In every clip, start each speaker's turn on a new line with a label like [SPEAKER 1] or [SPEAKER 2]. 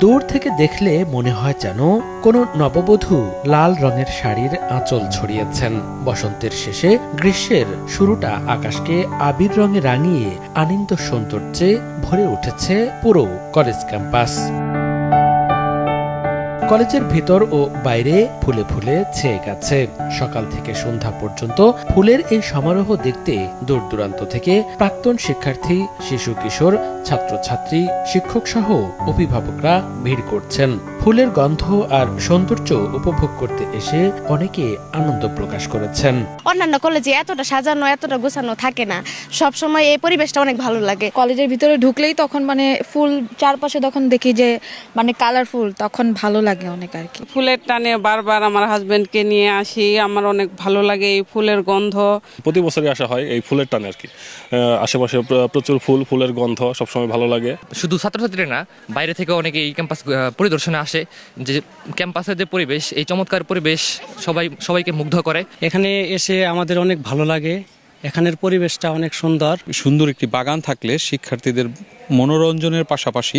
[SPEAKER 1] দূর থেকে দেখলে মনে হয় যেন কোনো নববধূ লাল রঙের শাড়ির আঁচল ছড়িয়েছেন। বসন্তের শেষে গ্রীষ্মের শুরুটা আকাশকে আবির রঙে রাঙিয়ে আনন্দ সৌন্দর্যে ভরে উঠেছে পুরো কলেজ ক্যাম্পাস। কলেজের ভিতর ও বাইরে ফুলে ফুলে ছেয়ে গেছে। সকাল থেকে সন্ধ্যা পর্যন্ত ফুলের এই সমারোহ দেখতে দূর দূরান্ত থেকে প্রাক্তন শিক্ষার্থী শিশু কিশোর ছাত্রছাত্রী শিক্ষক সহ অভিভাবকরা ভিড় করছেন। ফুলের গন্ধ আর সৌন্দর্য উপভোগ করতে এসে অনেকে আনন্দ প্রকাশ করেছেন।
[SPEAKER 2] অন্যান্য কলেজে এতটা সাজানো এতটা গোছানো থাকে না। সব সময় এই পরিবেশটা অনেক ভালো লাগে।
[SPEAKER 3] কলেজের ভিতরে ঢুকলেই তখন মানে ফুল চারপাশে তখন দেখি যে মানে কালারফুল তখন ভালো লাগে। অনেক আর কি।
[SPEAKER 4] ফুলের টানে বারবার আমার হাজবেন্ডকে নিয়ে আসি আমার অনেক ভালো লাগে এই ফুলের গন্ধ।
[SPEAKER 5] প্রতি বছরই আসা হয় এই ফুলের টানে আর কি। আশেপাশে প্রচুর ফুল ফুলের গন্ধ সবসময় ভালো লাগে।
[SPEAKER 6] শুধু ছাত্রছাত্রীরা না বাইরে থেকে অনেকে এই ক্যাম্পাস পরিদর্শনে আসে। যে ক্যাম্পাসের যে পরিবেশ এই চমৎকার পরিবেশ সবাই সবাইকে মুগ্ধ করে।
[SPEAKER 7] এখানে এসে আমাদের অনেক ভালো লাগে। এখানের পরিবেশটা অনেক সুন্দর।
[SPEAKER 8] সুন্দর একটি বাগান থাকলে শিক্ষার্থীদের মনোরঞ্জনের পাশাপাশি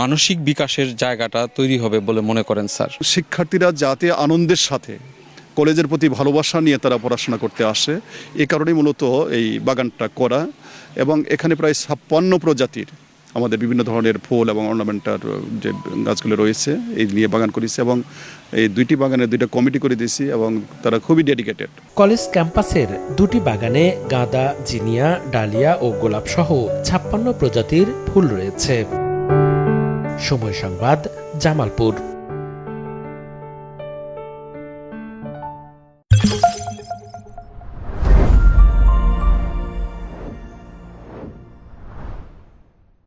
[SPEAKER 8] মানসিক বিকাশের জায়গাটা তৈরি হবে বলে মনে করেন স্যার।
[SPEAKER 9] শিক্ষার্থীরা যাতে আনন্দের সাথে কলেজের প্রতি ভালোবাসা নিয়ে তারা পড়াশোনা করতে আসে এ কারণেই মূলত এই বাগানটা করা। এবং এখানে প্রায় ছাপ্পান্ন প্রজাতির আমাদের বিভিন্ন ধরনের ফুল এবং অর্নামেন্টার যে গাছগুলো রয়েছে, এই নিয়ে বাগান করেছি এবং এই দুইটি বাগানে দুইটা কমিটি করে দিয়েছি এবং তারা খুবই ডেডিকেটেড
[SPEAKER 1] কলেজ ক্যাম্পাসের দুটি বাগানে গাঁদা, জিনিয়া, ডালিয়া ও গোলাপ সহ ছাপ্পান্ন প্রজাতির ফুল রয়েছে। সময় সংবাদ, জামালপুর।